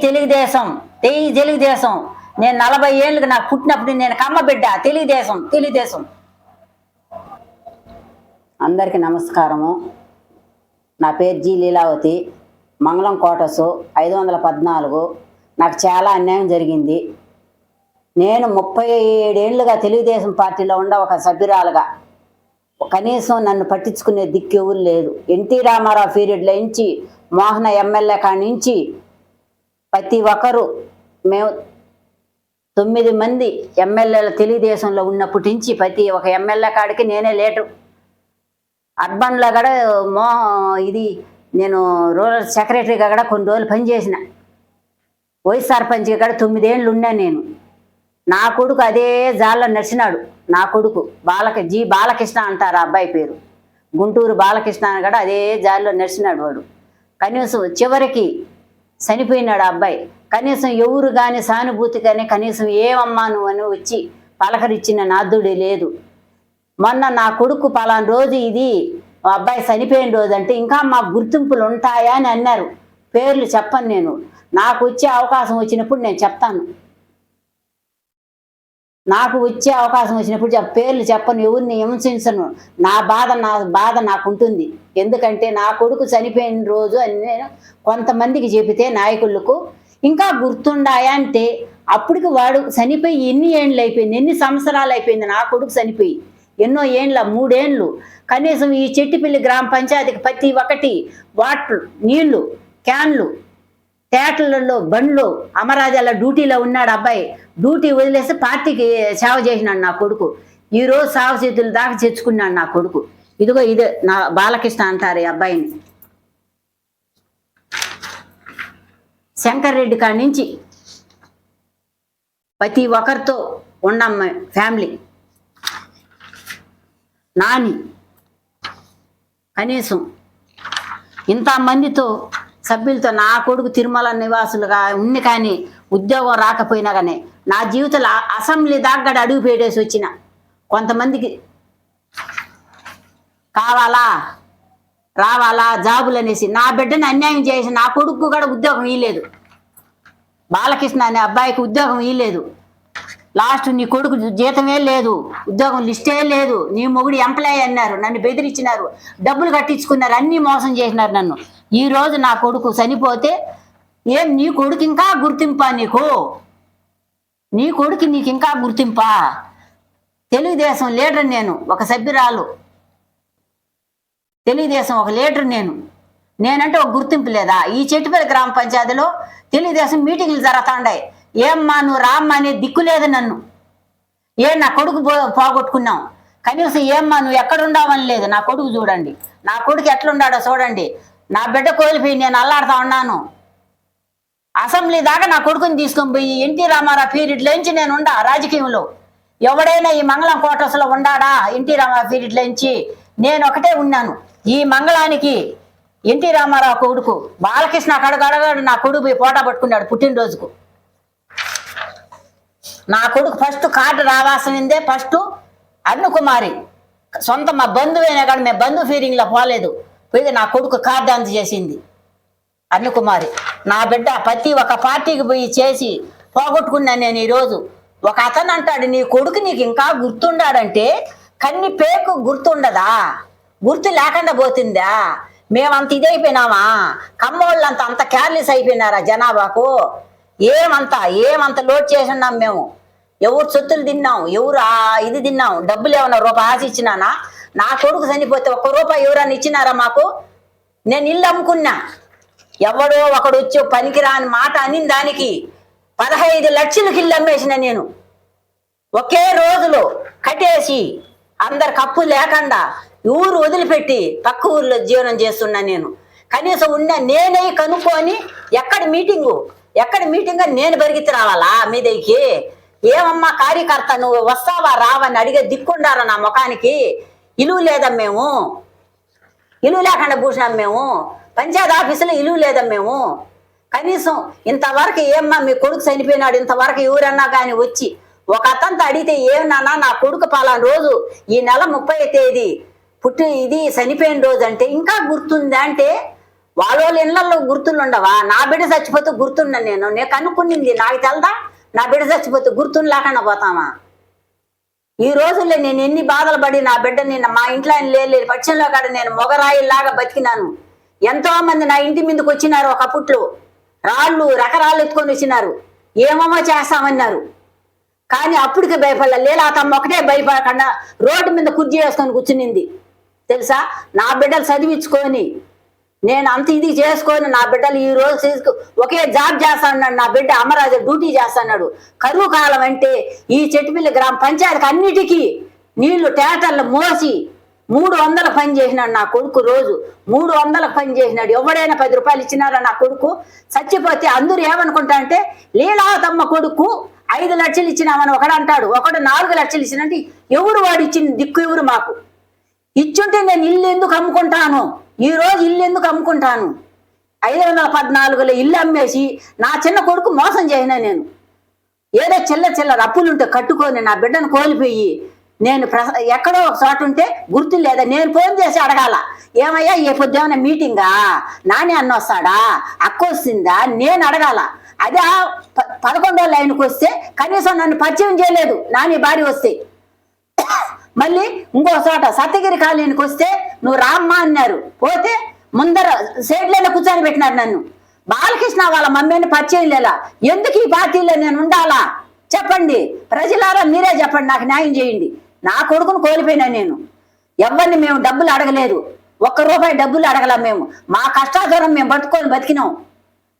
తెలుగుదేశం తెయ్యి తెలుగుదేశం. నేను నలభై ఏళ్ళకి నాకు పుట్టినప్పుడు నేను కమ్మ బిడ్డ తెలుగుదేశం తెలుగుదేశం. అందరికీ నమస్కారము. నా పేరు జి లీలావతి మంగళం కోటసు ఐదు వందల పద్నాలుగు. నాకు చాలా అన్యాయం జరిగింది. నేను ముప్పై ఏడేళ్ళుగా తెలుగుదేశం పార్టీలో ఉండ ఒక సభ్యురాలుగా. కనీసం నన్ను పట్టించుకునే దిక్కు ఎవరు లేదు. ఎన్టీ రామారావు పీరియడ్లో నుంచి మోహన ఎమ్మెల్యే కాడి నుంచి ప్రతి ఒక్కరు మేము తొమ్మిది మంది ఎమ్మెల్యేలు తెలుగుదేశంలో ఉన్నప్పటి నుంచి ప్రతి ఒక ఎమ్మెల్యే కాడికి నేనే లేటు అర్బన్లో కూడా మో ఇది నేను రూరల్ సెక్రటరీగా కూడా కొన్ని రోజులు పనిచేసిన వైస్ సర్పంచ్గా కూడా తొమ్మిదేళ్ళు ఉన్నా నేను. నా కొడుకు అదే జాల్లో నడిచినాడు. నా కొడుకు బాలక జి బాలకృష్ణ అంటారు ఆ అబ్బాయి పేరు. గుంటూరు బాలకృష్ణ అని కూడా అదే జాల్లో నడిచినాడు వాడు. కనీసం చివరికి చనిపోయినాడు ఆ అబ్బాయి. కనీసం ఎవరు కానీ సానుభూతి కానీ కనీసం ఏమమ్మా నువ్వు అని వచ్చి పలకరిచ్చిన నాదుడే లేదు. మొన్న నా కొడుకు పలానా రోజు ఇది అబ్బాయి చనిపోయిన రోజు అంటే ఇంకా మా గుర్తింపులు ఉంటాయా అని అన్నారు. పేర్లు చెప్పను నేను. నాకు వచ్చే అవకాశం వచ్చినప్పుడు నేను చెప్తాను. నాకు వచ్చే అవకాశం వచ్చినప్పుడు పేర్లు చెప్పను ఎవరిని హింసించను. నా బాధ నా బాధ నాకు ఉంటుంది ఎందుకంటే నా కొడుకు చనిపోయిన రోజు అని నేను కొంతమందికి చెబితే నాయకులకు ఇంకా గుర్తుండాయా? అంటే అప్పటికి వాడు చనిపోయి ఎన్ని ఏండ్లు అయిపోయింది ఎన్ని సంవత్సరాలు అయిపోయింది నా కొడుకు చనిపోయి. ఎన్నో ఏండ్ల మూడేండ్లు. కనీసం ఈ చెట్టిపల్లి గ్రామ పంచాయతీకి ప్రతి ఒక్కటి వాటర్ నీళ్ళు క్యాన్లు తేటలలో బండ్లు అమరాజాల డ్యూటీలో ఉన్నాడు అబ్బాయి. డ్యూటీ వదిలేసి పార్టీకి సేవ చేసినాడు నా కొడుకు. ఈ రోజు సాగు చేతులు దాకా తెచ్చుకున్నాడు నా కొడుకు. ఇదిగో ఇదే నా బాలకృష్ణ అంటారు ఈ అబ్బాయిని. శంకర్ రెడ్డి కాడి నుంచి ప్రతి ఒక్కరితో ఉన్నాం ఫ్యామిలీ. నాని కనీసం ఇంతమందితో సభ్యులతో నా కొడుకు తిరుమల నివాసులుగా ఉన్ని కానీ ఉద్యోగం రాకపోయినా కానీ నా జీవితంలో అసెంబ్లీ దాకా అడుగు పెట్టేసి వచ్చిన. కొంతమందికి కావాలా? రావాలా? జాబులు అనేసి నా బిడ్డని అన్యాయం చేసి నా కొడుకు కూడా ఉద్యోగం ఇవ్వలేదు బాలకృష్ణ అనే అబ్బాయికి ఉద్యోగం ఇవ్వలేదు లాస్ట్ నీ కొడుకు జీతమే లేదు ఉద్యోగం లిస్టే లేదు నీ మొగుడు ఎంప్లాయ్ అన్నారు నన్ను బెదిరించినారు డబ్బులు కట్టించుకున్నారు అన్నీ మోసం చేసినారు నన్ను. ఈరోజు నా కొడుకు చనిపోతే ఏం నీ కొడుకు ఇంకా గుర్తింపా నీకు? నీ కొడుకు నీకు ఇంకా గుర్తింపా? తెలుగుదేశం లీడర్ నేను ఒక సభ్యురాలు. తెలుగుదేశం ఒక లీడర్ నేను. నేనంటే ఒక గుర్తింపు లేదా? ఈ చెట్టుపల్లి గ్రామ పంచాయతీలో తెలుగుదేశం మీటింగ్లు జరుగుతాండాయి. ఏమ్మా నువ్వు రామ్మా అనే దిక్కు లేదు నన్ను. ఏ నా కొడుకు పో కనీసం ఏమ్మా నువ్వు ఎక్కడ ఉండవని లేదు. నా కొడుకు చూడండి. నా కొడుకు ఎట్లుండాడో చూడండి. నా బిడ్డ కోల్పోయి నేను అల్లాడుతా ఉన్నాను. అసెంబ్లీ దాకా నా కొడుకుని తీసుకొని పోయి ఎన్టీ రామారావు పీరియడ్లో నుంచి నేను ఉండా రాజకీయంలో. ఎవడైనా ఈ మంగళం క్వార్టర్స్లో ఉండాడా ఎన్టీ రామారావు పీరియడ్లోంచి నేను ఒకటే ఉన్నాను. ఈ మంగళానికి ఎన్టీ రామారావు కొడుకు బాలకృష్ణ కడగడగాడు నా కొడుకు పోయి పోటా పట్టుకున్నాడు పుట్టినరోజుకు. నా కొడుకు ఫస్ట్ కార్డు రావాల్సిందే ఫస్ట్ అరుణకుమారి సొంత మా బంధువైనా కానీ మేము బంధు ఫీరింగ్లో పోలేదు. పోయి నా కొడుకు కార్డు అందజేసింది అన్నకుమారి నా బిడ్డ ప్రతి ఒక పార్టీకి పోయి చేసి పోగొట్టుకున్నాను నేను ఈరోజు. ఒక అతను అంటాడు నీ కొడుకు నీకు ఇంకా గుర్తుండాడంటే కన్ని పేకు గుర్తుండదా? గుర్తు లేకుండా పోతుందా? మేమంత ఇదైపోయినామా కమ్మోళ్ళంత అంత కేర్లెస్ అయిపోయినారా జనాభాకు? ఏమంత ఏమంత లోడ్ చేసి ఉన్నాం మేము? ఎవరు సొత్తులు తిన్నాం? ఎవరు ఆ ఇది తిన్నాం? డబ్బులు ఏమన్నా రూపాయి ఆశ ఇచ్చినానా నా కొడుకు చనిపోతే ఒక్క రూపాయి ఎవరన్నా ఇచ్చినారా మాకు? నేను ఇల్లు అమ్ముకున్నా. ఎవడో ఒకడు వచ్చో పనికిరాని మాట అనిన దానికి పదహైదు లక్షలకి ఇల్లు అమ్మేసిన నేను. ఒకే రోజులో కట్టేసి అందరు కప్పు లేకుండా ఊరు వదిలిపెట్టి పక్క ఊర్లో జీవనం చేస్తున్నా నేను. కనీసం ఉన్న నేనే కనుక్కొని ఎక్కడ మీటింగు ఎక్కడ మీటింగ్ నేను పరిగెత్తి రావాలా మీ దగ్గరికి ఏమమ్మా కార్యకర్త నువ్వు వస్తావా రావని అడిగే దిక్కుండారా నా ముఖానికి? ఇలువ లేదా మేము? ఇలువ లేకుండా కూర్చున్నాం మేము. పంచాయత్ ఆఫీసులో ఇలువ లేదా మేము? కనీసం ఇంతవరకు ఏమ్మా మీ కొడుకు చనిపోయినాడు ఇంతవరకు ఎవరన్నా కానీ వచ్చి ఒక అతనితో అడిగితే ఏమన్నా నా కొడుకు పలానా రోజు ఈ నెల ముప్పై తేదీ పుట్టి ఇది చనిపోయిన రోజు అంటే ఇంకా గుర్తుందా అంటే వాళ్ళ వాళ్ళ ఇళ్ళలో గుర్తులు ఉండవా నా బిడ్డ చచ్చిపోతే గుర్తున్నా నేను. నేను కనుక్కునింది. నాకు తెలదా? నా బిడ్డ చచ్చిపోతే గుర్తుని లేకుండా పోతామా? ఈ రోజుల్లో నేను ఎన్ని బాధలు పడి నా బిడ్డ నిన్న మా ఇంట్లో ఆయన లేని పక్షంలో కాడ నేను మొగరాయిలాగా బతికినాను. ఎంతో మంది నా ఇంటి మీదకి వచ్చినారు ఒకప్పుట్లో రాళ్ళు రకరాళ్ళు ఎత్తుకొని వచ్చినారు. ఏమేమో చేస్తామన్నారు. కానీ అప్పటికి భయపడలే. లీలాతమ్మ ఒకటే భయపడకుండా రోడ్డు మీద కుర్చీ వేసుకొని కూర్చునింది. తెలుసా? నా బిడ్డలు చదివించుకొని నేను అంత ఇది చేసుకొని నా బిడ్డలు ఈ రోజు తీసుకు ఒకే జాబ్ చేస్తాడు నా బిడ్డ అమరాజు డ్యూటీ చేస్తాడు కరువు కాలం అంటే ఈ చెట్టుపిల్లి గ్రామ పంచాయతీకి అన్నిటికీ నీళ్ళు టేటర్లు మోసి మూడు వందల పని చేసినాడు నా కొడుకు రోజు. మూడు వందల పని చేసినాడు. ఎవడైనా పది రూపాయలు ఇచ్చినారా నా కొడుకు? చచ్చిపోతే అందరూ ఏమనుకుంటా అంటే లీలావతమ్మ కొడుకు ఐదు లక్షలు ఇచ్చినామని ఒకడు అంటాడు. ఒకడు నాలుగు లక్షలు ఇచ్చినంటే ఎవరు వాడు ఇచ్చిన దిక్కు ఎవరు మాకు? ఇచ్చుంటే నేను ఇల్లు ఎందుకు అమ్ముకుంటాను? ఈరోజు ఇల్లు ఎందుకు అమ్ముకుంటాను? ఐదు వందల పద్నాలుగులో ఇల్లు అమ్మేసి నా చిన్న కొడుకు మోసం చేయను నేను. ఏదో చిల్ల చిల్లర అప్పులుంటే కట్టుకొని నా బిడ్డను కోల్పోయి నేను ప్ర ఎక్కడో ఒక చోట ఉంటే గుర్తు లేదా? నేను ఫోన్ చేసి అడగాల. ఏమయ్యా ఏ పొద్దున మీటింగా? నానే అన్న వస్తాడా? అక్క వస్తుందా? నేను అడగాల. అదే పదకొండో లైన్కి వస్తే కనీసం నన్ను పరిచయం చేయలేదు. నాని భార్య వస్తే. మళ్ళీ ఇంకో చోట సత్యగిరి కాలనీకి వస్తే నువ్వు రామ్మా అన్నారు. పోతే ముందర సైడ్లోనే కూర్చొని పెట్టినారు నన్ను. బాలకృష్ణ వాళ్ళ మమ్మీని పరిచయం లేదా ఎందుకు ఈ పార్టీలో నేను ఉండాలా? చెప్పండి. ప్రజలారా మీరే చెప్పండి నాకు న్యాయం చేయండి. నా కొడుకును కోల్పోయినా నేను. ఎవరిని మేము డబ్బులు అడగలేదు. ఒక్క రూపాయి డబ్బులు అడగల మేము. మా కష్టాధారం మేము బతుకొని బతికినాం.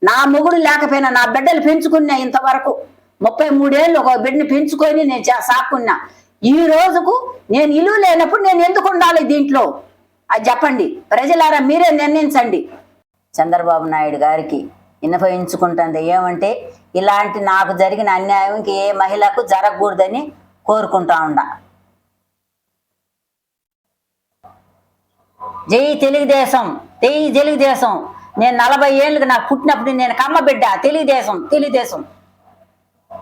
నా మొగుడు లేకపోయినా నా బిడ్డలు పెంచుకున్నా ఇంతవరకు ముప్పై మూడేళ్ళు ఒక బిడ్డని పెంచుకొని నేను సాక్కున్నా. ఈ రోజుకు నేను ఇల్లు లేనప్పుడు నేను ఎందుకు ఉండాలి దీంట్లో? అది చెప్పండి. ప్రజలారా మీరే నిర్ణయించండి. చంద్రబాబు నాయుడు గారికి విన్నపించుకుంటుంది ఏమంటే ఇలాంటి నాకు జరిగిన అన్యాయం ఇంక ఏ మహిళకు జరగకూడదని కోరుకుంటా ఉండా. జై తెలుగుదేశం జై తెలుగుదేశం. నేను నలభై ఏళ్ళకి నాకు పుట్టినప్పుడు నేను కమ్మ బిడ్డ. తెలుగుదేశం తెలుగుదేశం.